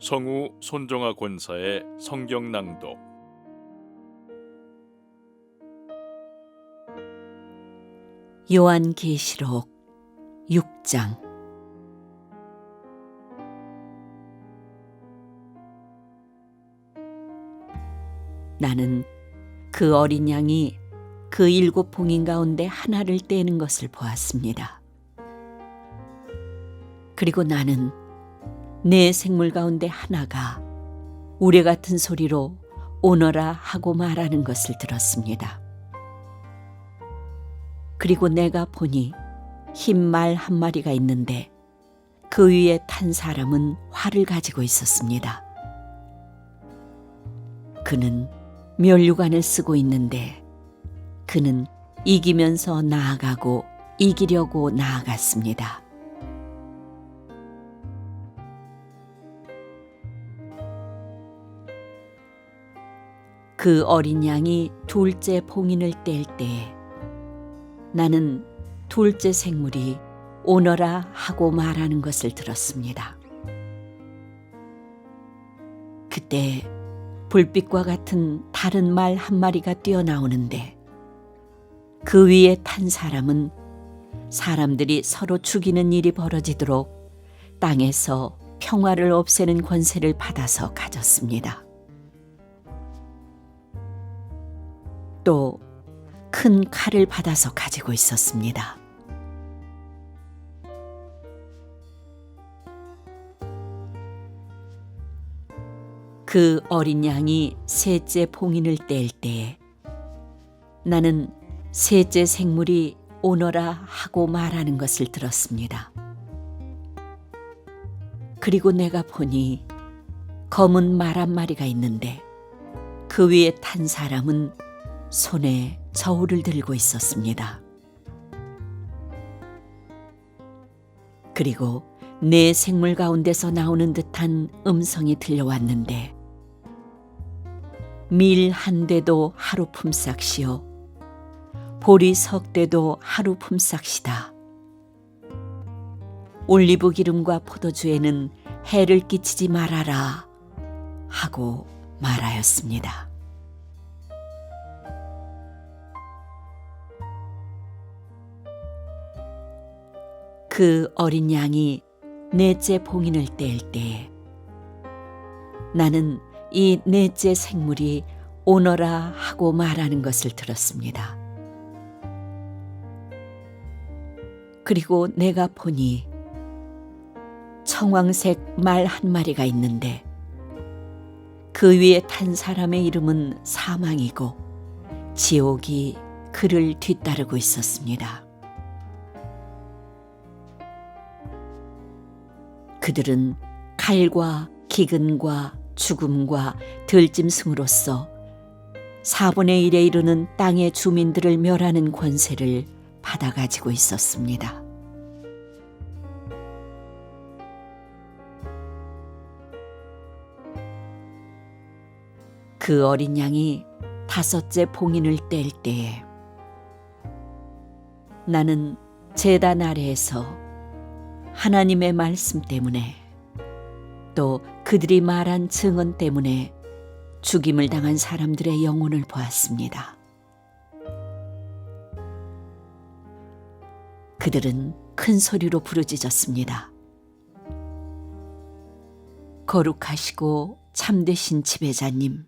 성우 손정아 권사의 성경 낭독 요한계시록 6장 나는 그 어린 양이 그 일곱 봉인 가운데 하나를 떼는 것을 보았습니다. 그리고 나는 내 생물 가운데 하나가 우레 같은 소리로 오너라 하고 말하는 것을 들었습니다. 그리고 내가 보니 흰 말 한 마리가 있는데 그 위에 탄 사람은 활을 가지고 있었습니다. 그는 멸류관을 쓰고 있는데 그는 이기면서 나아가고 이기려고 나아갔습니다. 그 어린 양이 둘째 봉인을 뗄 때에 나는 둘째 생물이 오너라 하고 말하는 것을 들었습니다. 그때 불빛과 같은 다른 말 한 마리가 뛰어나오는데 그 위에 탄 사람은 사람들이 서로 죽이는 일이 벌어지도록 땅에서 평화를 없애는 권세를 받아서 가졌습니다. 또 큰 칼을 받아서 가지고 있었습니다. 그 어린 양이 셋째 봉인을 뗄 때에 나는 셋째 생물이 오너라 하고 말하는 것을 들었습니다. 그리고 내가 보니 검은 말 한 마리가 있는데 그 위에 탄 사람은 손에 저울을 들고 있었습니다. 그리고 내 생물 가운데서 나오는 듯한 음성이 들려왔는데 밀 한 대도 하루 품삯이요 보리 석 대도 하루 품삯이다. 올리브 기름과 포도주에는 해를 끼치지 말아라 하고 말하였습니다. 그 어린 양이 넷째 봉인을 뗄 때에 나는 이 넷째 생물이 오너라 하고 말하는 것을 들었습니다. 그리고 내가 보니 청황색 말 한 마리가 있는데 그 위에 탄 사람의 이름은 사망이고 지옥이 그를 뒤따르고 있었습니다. 그들은 칼과 기근과 죽음과 들짐승으로서 4분의 1에 이르는 땅의 주민들을 멸하는 권세를 받아 가지고 있었습니다. 그 어린 양이 다섯째 봉인을 뗄 때에 나는 제단 아래에서 하나님의 말씀 때문에 또 그들이 말한 증언 때문에 죽임을 당한 사람들의 영혼을 보았습니다. 그들은 큰 소리로 부르짖었습니다. 거룩하시고 참되신 지배자님,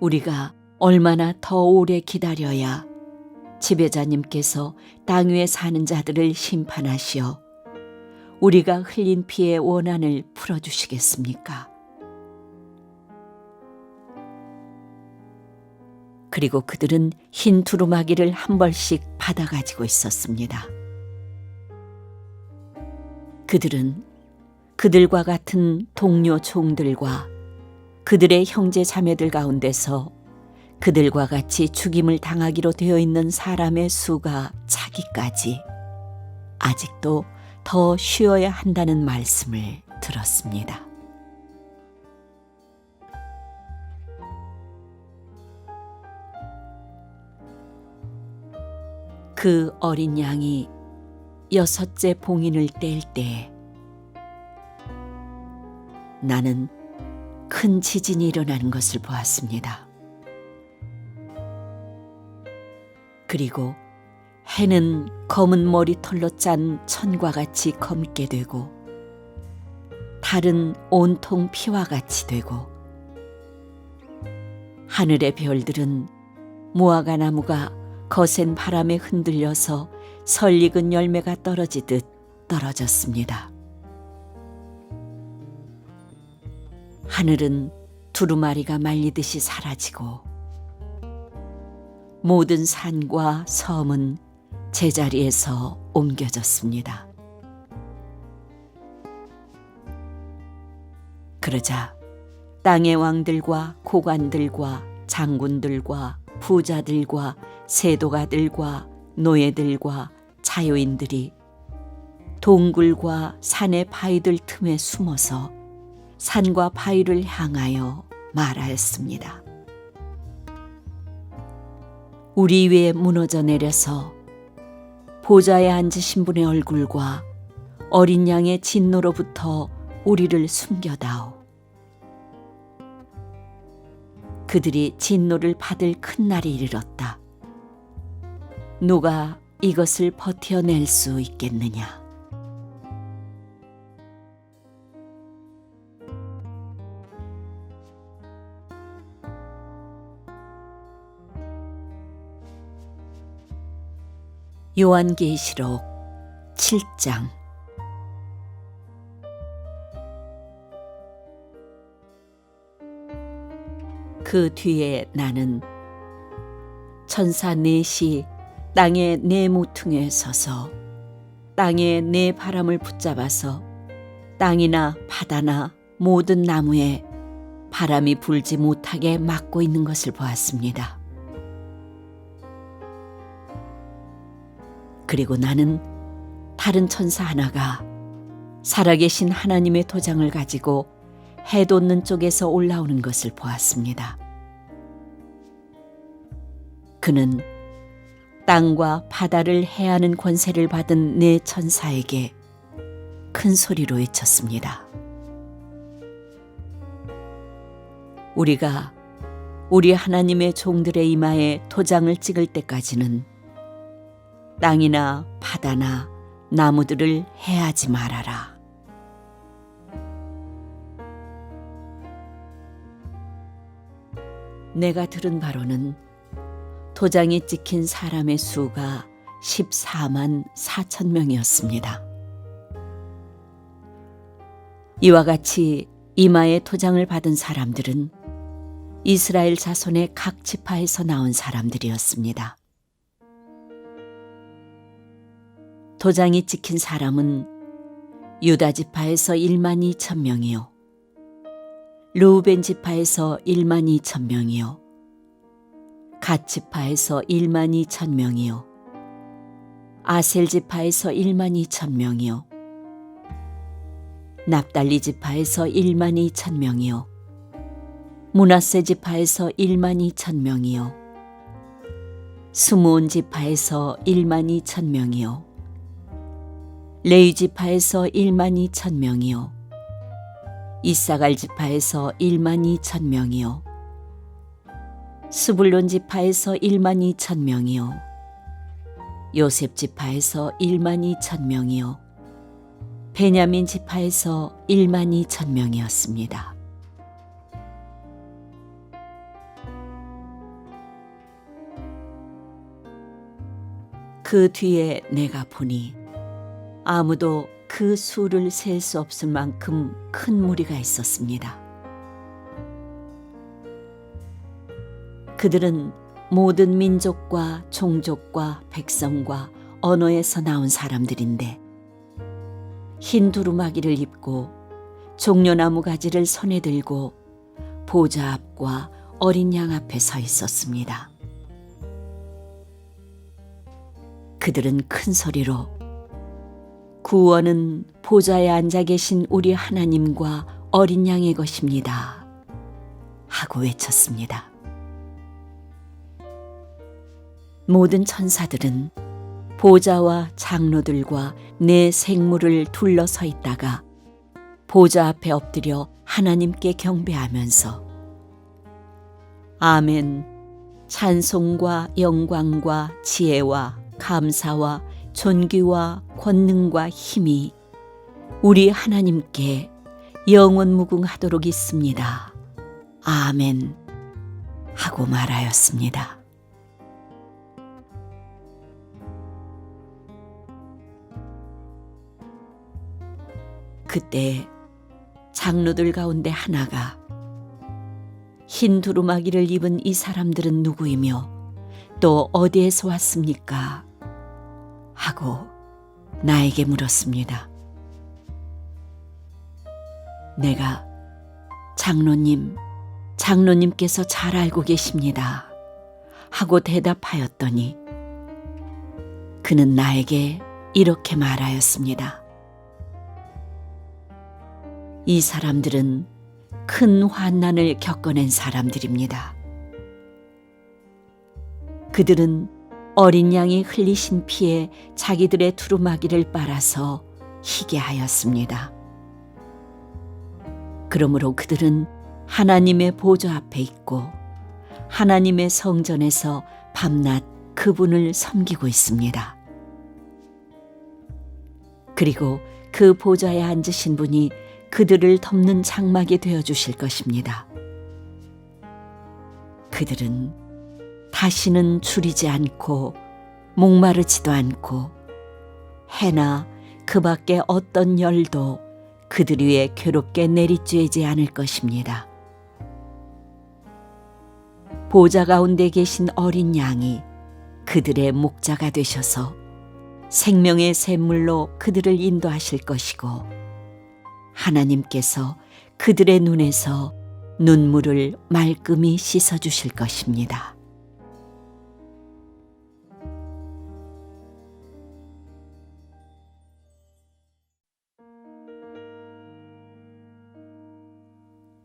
우리가 얼마나 더 오래 기다려야 지배자님께서 땅 위에 사는 자들을 심판하시어 우리가 흘린 피의 원한을 풀어주시겠습니까? 그리고 그들은 흰 두루마기를 한 벌씩 받아 가지고 있었습니다. 그들은 그들과 같은 동료 종들과 그들의 형제 자매들 가운데서 그들과 같이 죽임을 당하기로 되어 있는 사람의 수가 차기까지 아직도 더 쉬어야 한다는 말씀을 들었습니다. 그 어린 양이 여섯째 봉인을 뗄 때 나는 큰 지진이 일어나는 것을 보았습니다. 그리고 해는 검은 머리털로 짠 천과 같이 검게 되고 달은 온통 피와 같이 되고 하늘의 별들은 무화과 나무가 거센 바람에 흔들려서 설익은 열매가 떨어지듯 떨어졌습니다. 하늘은 두루마리가 말리듯이 사라지고 모든 산과 섬은 제자리에서 옮겨졌습니다. 그러자 땅의 왕들과 고관들과 장군들과 부자들과 세도가들과 노예들과 자유인들이 동굴과 산의 바위들 틈에 숨어서 산과 바위를 향하여 말하였습니다. 우리 위에 무너져 내려서 보좌에 앉으신 분의 얼굴과 어린 양의 진노로부터 우리를 숨겨다오. 그들이 진노를 받을 큰 날이 이르렀다. 누가 이것을 버텨낼 수 있겠느냐? 요한계시록 7장 그 뒤에 나는 천사 넷이 땅의 네 모퉁이에 서서 땅의 네 바람을 붙잡아서 땅이나 바다나 모든 나무에 바람이 불지 못하게 막고 있는 것을 보았습니다. 그리고 나는 다른 천사 하나가 살아계신 하나님의 도장을 가지고 해 돋는 쪽에서 올라오는 것을 보았습니다. 그는 땅과 바다를 해하는 권세를 받은 네 천사에게 큰 소리로 외쳤습니다. 우리가 우리 하나님의 종들의 이마에 도장을 찍을 때까지는 땅이나 바다나 나무들을 해하지 말아라. 내가 들은 바로는 도장이 찍힌 사람의 수가 14만 4천 명이었습니다. 이와 같이 이마에 도장을 받은 사람들은 이스라엘 자손의 각 지파에서 나온 사람들이었습니다. 도장이 찍힌 사람은 유다 지파에서 1만 2천 명이요. 루벤 지파에서 1만 2천 명이요. 갓 지파에서 1만 2천 명이요. 아셀 지파에서 1만 2천 명이요. 납달리 지파에서 1만 2천 명이요. 문하세 지파에서 1만 2천 명이요. 스무온 지파에서 1만 2천 명이요. 레위 지파에서 1만 2천 명이요. 이사갈 지파에서 1만 2천 명이요. 스불론 지파에서 1만 2천 명이요. 요셉 지파에서 1만 2천 명이요. 베냐민 지파에서 1만 2천 명이었습니다. 그 뒤에 내가 보니 아무도 그 수를 셀 수 없을 만큼 큰 무리가 있었습니다. 그들은 모든 민족과 종족과 백성과 언어에서 나온 사람들인데 흰 두루마기를 입고 종려나무 가지를 손에 들고 보좌 앞과 어린 양 앞에 서 있었습니다. 그들은 큰 소리로 구원은 보좌에 앉아 계신 우리 하나님과 어린 양의 것입니다. 하고 외쳤습니다. 모든 천사들은 보좌와 장로들과 내 생물을 둘러서 있다가 보좌 앞에 엎드려 하나님께 경배하면서 아멘 찬송과 영광과 지혜와 감사와 존귀와 권능과 힘이 우리 하나님께 영원 무궁하도록 있습니다. 아멘 하고 말하였습니다. 그때 장로들 가운데 하나가 흰 두루마기를 입은 이 사람들은 누구이며 또 어디에서 왔습니까? 하고 나에게 물었습니다. 내가 장로님, 장로님께서 잘 알고 계십니다. 하고 대답하였더니 그는 나에게 이렇게 말하였습니다. 이 사람들은 큰 환난을 겪어낸 사람들입니다. 그들은 어린 양이 흘리신 피에 자기들의 두루마기를 빨아서 희게 하였습니다. 그러므로 그들은 하나님의 보좌 앞에 있고 하나님의 성전에서 밤낮 그분을 섬기고 있습니다. 그리고 그 보좌에 앉으신 분이 그들을 덮는 장막이 되어 주실 것입니다. 그들은 다시는 줄이지 않고 목마르지도 않고 해나 그 밖에 어떤 열도 그들 위에 괴롭게 내리쬐지 않을 것입니다. 보좌 가운데 계신 어린 양이 그들의 목자가 되셔서 생명의 샘물로 그들을 인도하실 것이고 하나님께서 그들의 눈에서 눈물을 말끔히 씻어 주실 것입니다.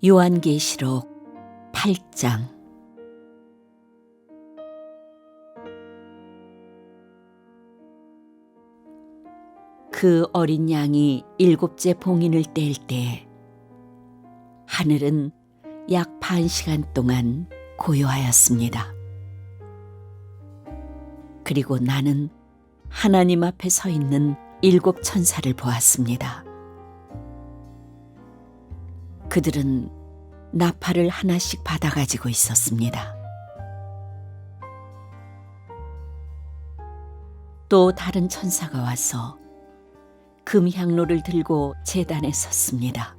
요한계시록 8장 그 어린 양이 일곱째 봉인을 뗄 때 하늘은 약 반 시간 동안 고요하였습니다. 그리고 나는 하나님 앞에 서 있는 일곱 천사를 보았습니다. 그들은 나팔을 하나씩 받아 가지고 있었습니다. 또 다른 천사가 와서 금향로를 들고 제단에 섰습니다.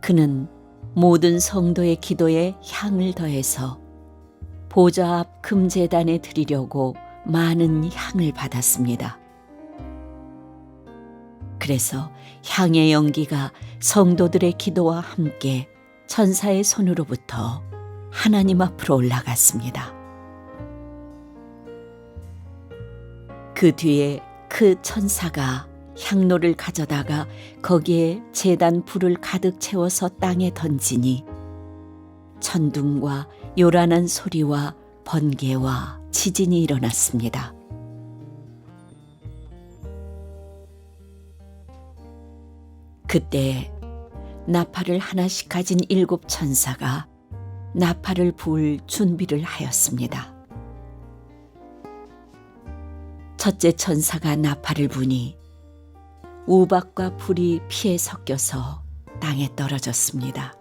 그는 모든 성도의 기도에 향을 더해서 보좌 앞 금제단에 드리려고 많은 향을 받았습니다. 그래서 향의 연기가 성도들의 기도와 함께 천사의 손으로부터 하나님 앞으로 올라갔습니다. 그 뒤에 그 천사가 향로를 가져다가 거기에 재단 불을 가득 채워서 땅에 던지니 천둥과 요란한 소리와 번개와 지진이 일어났습니다. 그때 나팔을 하나씩 가진 일곱 천사가 나팔을 부을 준비를 하였습니다. 첫째 천사가 나팔을 부니 우박과 불이 피에 섞여서 땅에 떨어졌습니다.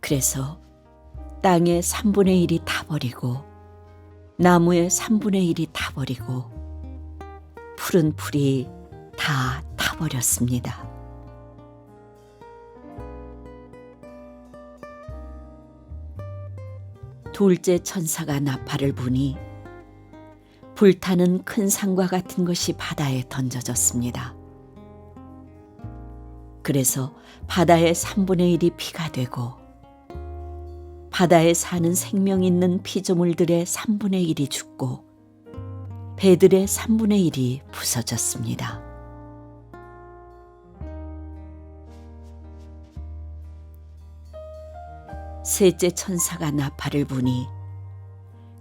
그래서 땅의 3분의 1이 타버리고 나무의 3분의 1이 타버리고 푸른 풀이 다 타버렸습니다. 둘째 천사가 나팔을 부니 불타는 큰 산과 같은 것이 바다에 던져졌습니다. 그래서 바다의 3분의 1이 피가 되고 바다에 사는 생명 있는 피조물들의 3분의 1이 죽고 배들의 3분의 1이 부서졌습니다. 셋째 천사가 나팔을 부니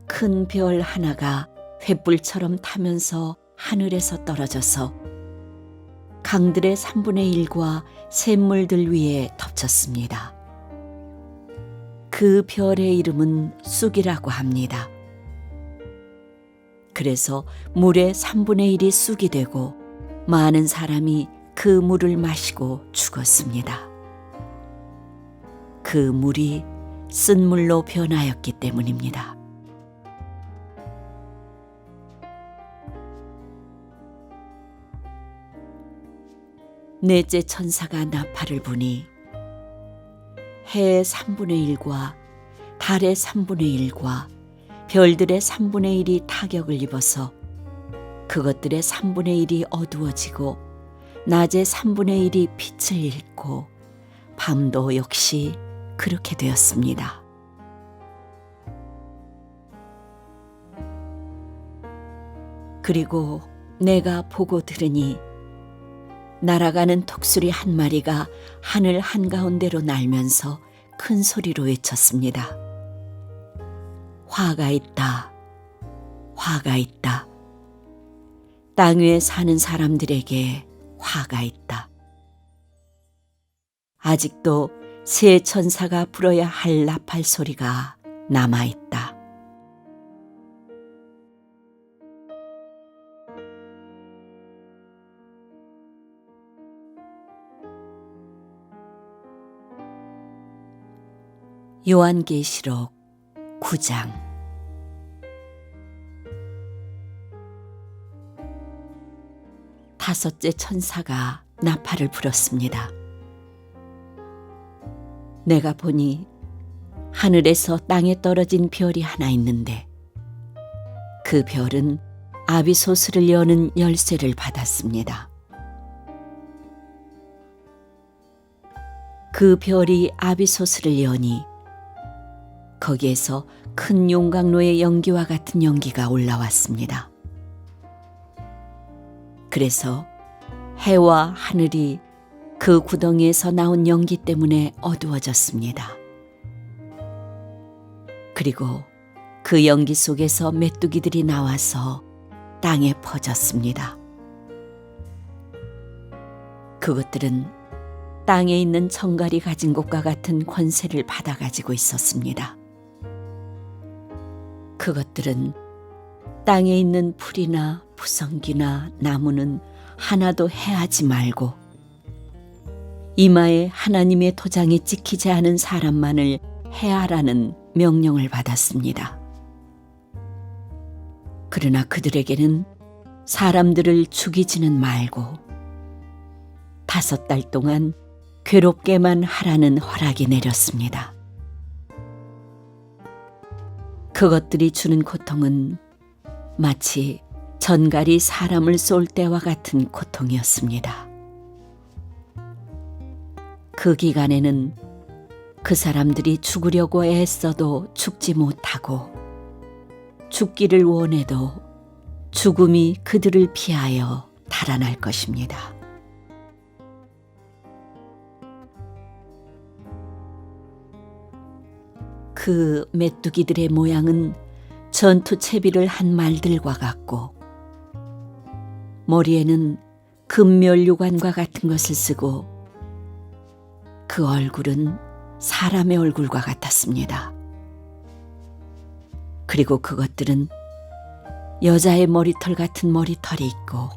큰 별 하나가 횃불처럼 타면서 하늘에서 떨어져서 강들의 3분의 1과 샘물들 위에 덮쳤습니다. 그 별의 이름은 쑥이라고 합니다. 그래서 물의 3분의 1이 쑥이 되고 많은 사람이 그 물을 마시고 죽었습니다. 그 물이 쓴 물로 변하였기 때문입니다. 넷째 천사가 나팔을 부니 해의 3분의 1과 달의 3분의 1과 별들의 3분의 1이 타격을 입어서 그것들의 3분의 1이 어두워지고 낮의 3분의 1이 빛을 잃고 밤도 역시 그렇게 되었습니다. 그리고 내가 보고 들으니 날아가는 톡수리 한 마리가 하늘 한가운데로 날면서 큰 소리로 외쳤습니다. 화가 있다. 화가 있다. 땅 위에 사는 사람들에게 화가 있다. 아직도 새 천사가 불어야 할 나팔 소리가 남아 있다. 요한계시록 9장 다섯째 천사가 나팔을 불었습니다. 내가 보니 하늘에서 땅에 떨어진 별이 하나 있는데 그 별은 아비소스를 여는 열쇠를 받았습니다. 그 별이 아비소스를 여니 거기에서 큰 용광로의 연기와 같은 연기가 올라왔습니다. 그래서 해와 하늘이 그 구덩이에서 나온 연기 때문에 어두워졌습니다. 그리고 그 연기 속에서 메뚜기들이 나와서 땅에 퍼졌습니다. 그것들은 땅에 있는 청갈이 가진 것과 같은 권세를 받아 가지고 있었습니다. 그것들은 땅에 있는 풀이나 부성기나 나무는 하나도 해하지 말고 이마에 하나님의 도장이 찍히지 않은 사람만을 해하라는 명령을 받았습니다. 그러나 그들에게는 사람들을 죽이지는 말고 다섯 달 동안 괴롭게만 하라는 허락이 내렸습니다. 그것들이 주는 고통은 마치 전갈이 사람을 쏠 때와 같은 고통이었습니다. 그 기간에는 그 사람들이 죽으려고 애써도 죽지 못하고 죽기를 원해도 죽음이 그들을 피하여 달아날 것입니다. 그 메뚜기들의 모양은 전투 채비를 한 말들과 같고 머리에는 금멸류관과 같은 것을 쓰고 그 얼굴은 사람의 얼굴과 같았습니다. 그리고 그것들은 여자의 머리털 같은 머리털이 있고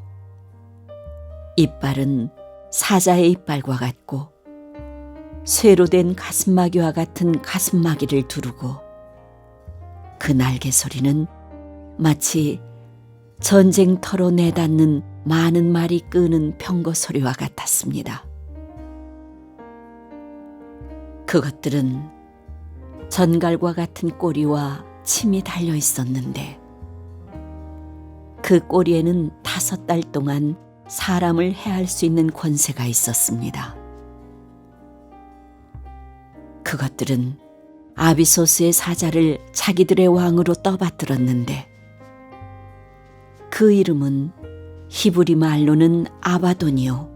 이빨은 사자의 이빨과 같고 쇠로 된 가슴마귀와 같은 가슴마귀를 두르고 그 날개 소리는 마치 전쟁터로 내닫는 많은 말이 끄는 병거 소리와 같았습니다. 그것들은 전갈과 같은 꼬리와 침이 달려 있었는데 그 꼬리에는 다섯 달 동안 사람을 해할 수 있는 권세가 있었습니다. 그것들은 아비소스의 사자를 자기들의 왕으로 떠받들었는데 그 이름은 히브리 말로는 아바돈이요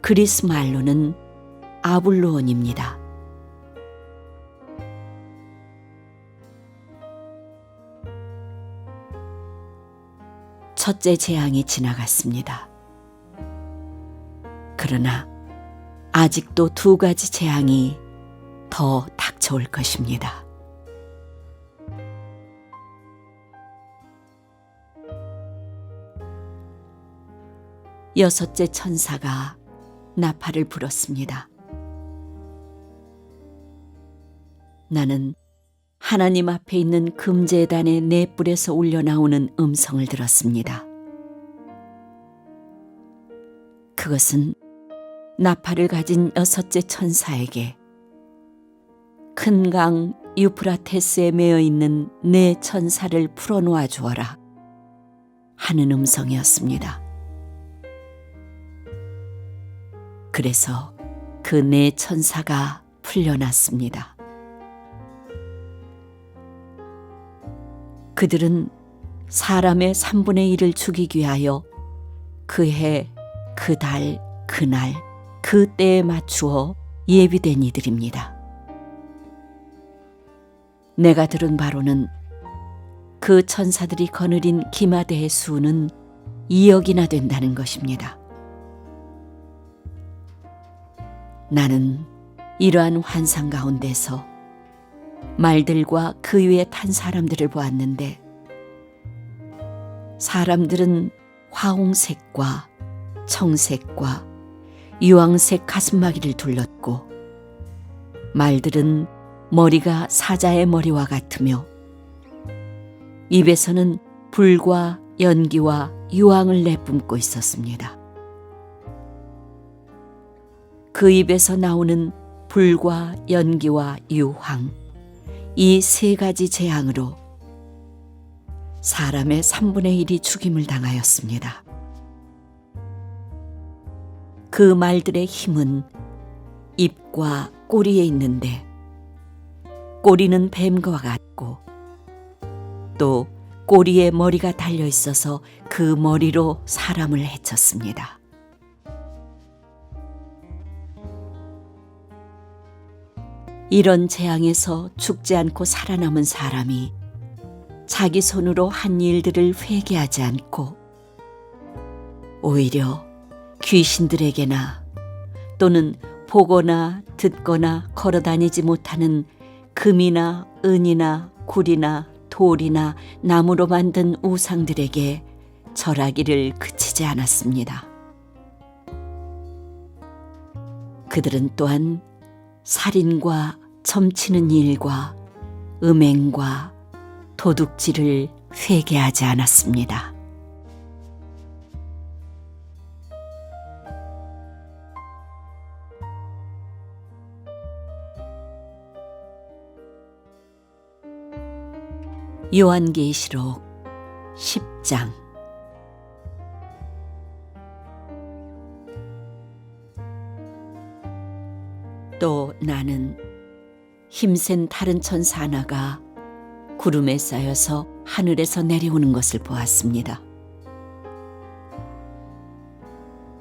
그리스 말로는 아블로온입니다. 첫째 재앙이 지나갔습니다. 그러나 아직도 두 가지 재앙이 더 닥쳐올 것입니다. 여섯째 천사가 나팔을 불었습니다. 나는 하나님 앞에 있는 금제단의 네 뿔에서 울려 나오는 음성을 들었습니다. 그것은 나팔을 가진 여섯째 천사에게 큰 강 유프라테스에 매여 있는 네 천사를 풀어놓아 주어라 하는 음성이었습니다. 그래서 그네 천사가 풀려났습니다. 그들은 사람의 3분의 1을 죽이기 위하여 그 해, 그 달, 그날, 그 때에 맞추어 예비된 이들입니다. 내가 들은 바로는 그 천사들이 거느린 기마대의 수는 2억이나 된다는 것입니다. 나는 이러한 환상 가운데서 말들과 그 위에 탄 사람들을 보았는데 사람들은 화홍색과 청색과 유황색 가슴마기를 둘렀고 말들은 머리가 사자의 머리와 같으며 입에서는 불과 연기와 유황을 내뿜고 있었습니다. 그 입에서 나오는 불과 연기와 유황, 이 세 가지 재앙으로 사람의 3분의 1이 죽임을 당하였습니다. 그 말들의 힘은 입과 꼬리에 있는데 꼬리는 뱀과 같고 또 꼬리에 머리가 달려 있어서 그 머리로 사람을 해쳤습니다. 이런 재앙에서 죽지 않고 살아남은 사람이 자기 손으로 한 일들을 회개하지 않고 오히려 귀신들에게나 또는 보거나 듣거나 걸어 다니지 못하는 금이나 은이나 굴이나 돌이나 나무로 만든 우상들에게 절하기를 그치지 않았습니다. 그들은 또한 살인과 점치는 일과 음행과 도둑질을 회개하지 않았습니다. 요한계시록 10장 또 나는 힘센 다른 천사 하나가 구름에 쌓여서 하늘에서 내려오는 것을 보았습니다.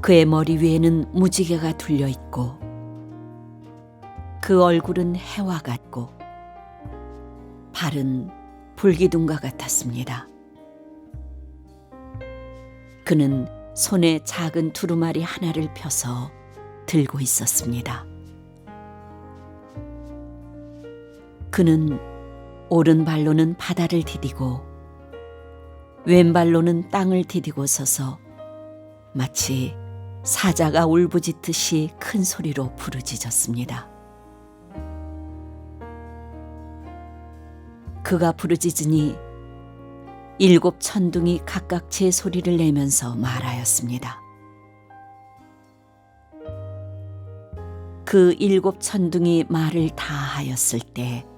그의 머리 위에는 무지개가 둘려 있고 그 얼굴은 해와 같고 발은 불기둥과 같았습니다. 그는 손에 작은 두루마리 하나를 펴서 들고 있었습니다. 그는 오른발로는 바다를 디디고 왼발로는 땅을 디디고 서서 마치 사자가 울부짖듯이 큰 소리로 부르짖었습니다. 그가 부르짖으니 일곱 천둥이 각각 제 소리를 내면서 말하였습니다. 그 일곱 천둥이 말을 다 하였을 때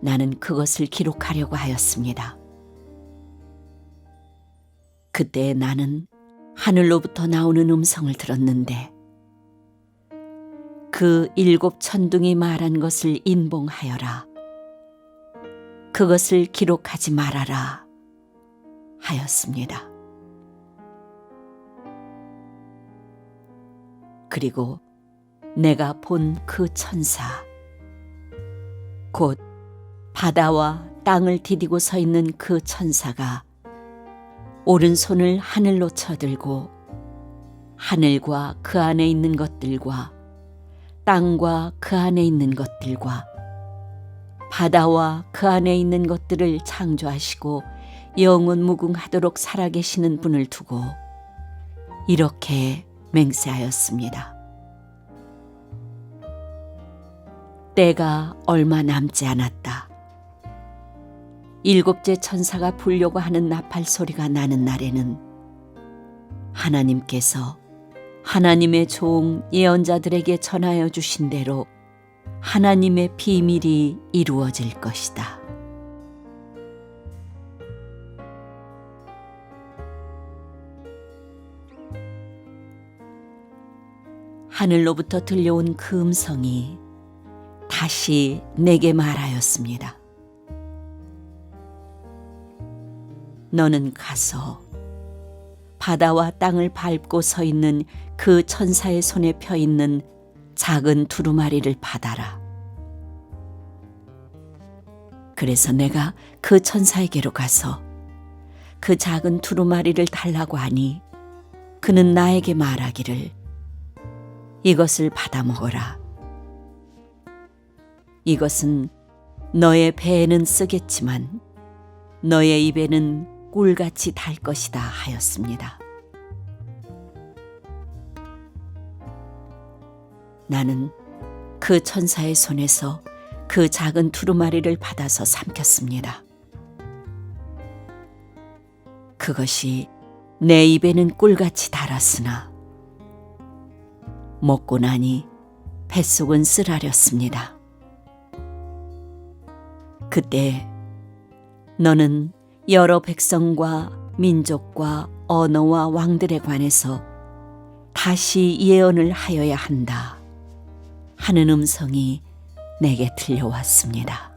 나는 그것을 기록하려고 하였습니다. 그때 나는 하늘로부터 나오는 음성을 들었는데 그 일곱 천둥이 말한 것을 인봉하여라. 그것을 기록하지 말아라. 하였습니다. 그리고 내가 본 그 천사, 곧 바다와 땅을 디디고 서 있는 그 천사가 오른손을 하늘로 쳐들고 하늘과 그 안에 있는 것들과 땅과 그 안에 있는 것들과 바다와 그 안에 있는 것들을 창조하시고 영원 무궁하도록 살아계시는 분을 두고 이렇게 맹세하였습니다. 때가 얼마 남지 않았다. 일곱째 천사가 불려고 하는 나팔 소리가 나는 날에는 하나님께서 하나님의 종 예언자들에게 전하여 주신 대로 하나님의 비밀이 이루어질 것이다. 하늘로부터 들려온 그 음성이 다시 내게 말하였습니다. 너는 가서 바다와 땅을 밟고 서 있는 그 천사의 손에 펴 있는 작은 두루마리를 받아라. 그래서 내가 그 천사에게로 가서 그 작은 두루마리를 달라고 하니 그는 나에게 말하기를 이것을 받아 먹어라. 이것은 너의 배에는 쓰겠지만 너의 입에는 꿀같이 달 것이다 하였습니다. 나는 그 천사의 손에서 그 작은 두루마리를 받아서 삼켰습니다. 그것이 내 입에는 꿀같이 달았으나 먹고 나니 뱃속은 쓰라렸습니다. 그때 너는 여러 백성과 민족과 언어와 왕들에 관해서 다시 예언을 하여야 한다 하는 음성이 내게 들려왔습니다.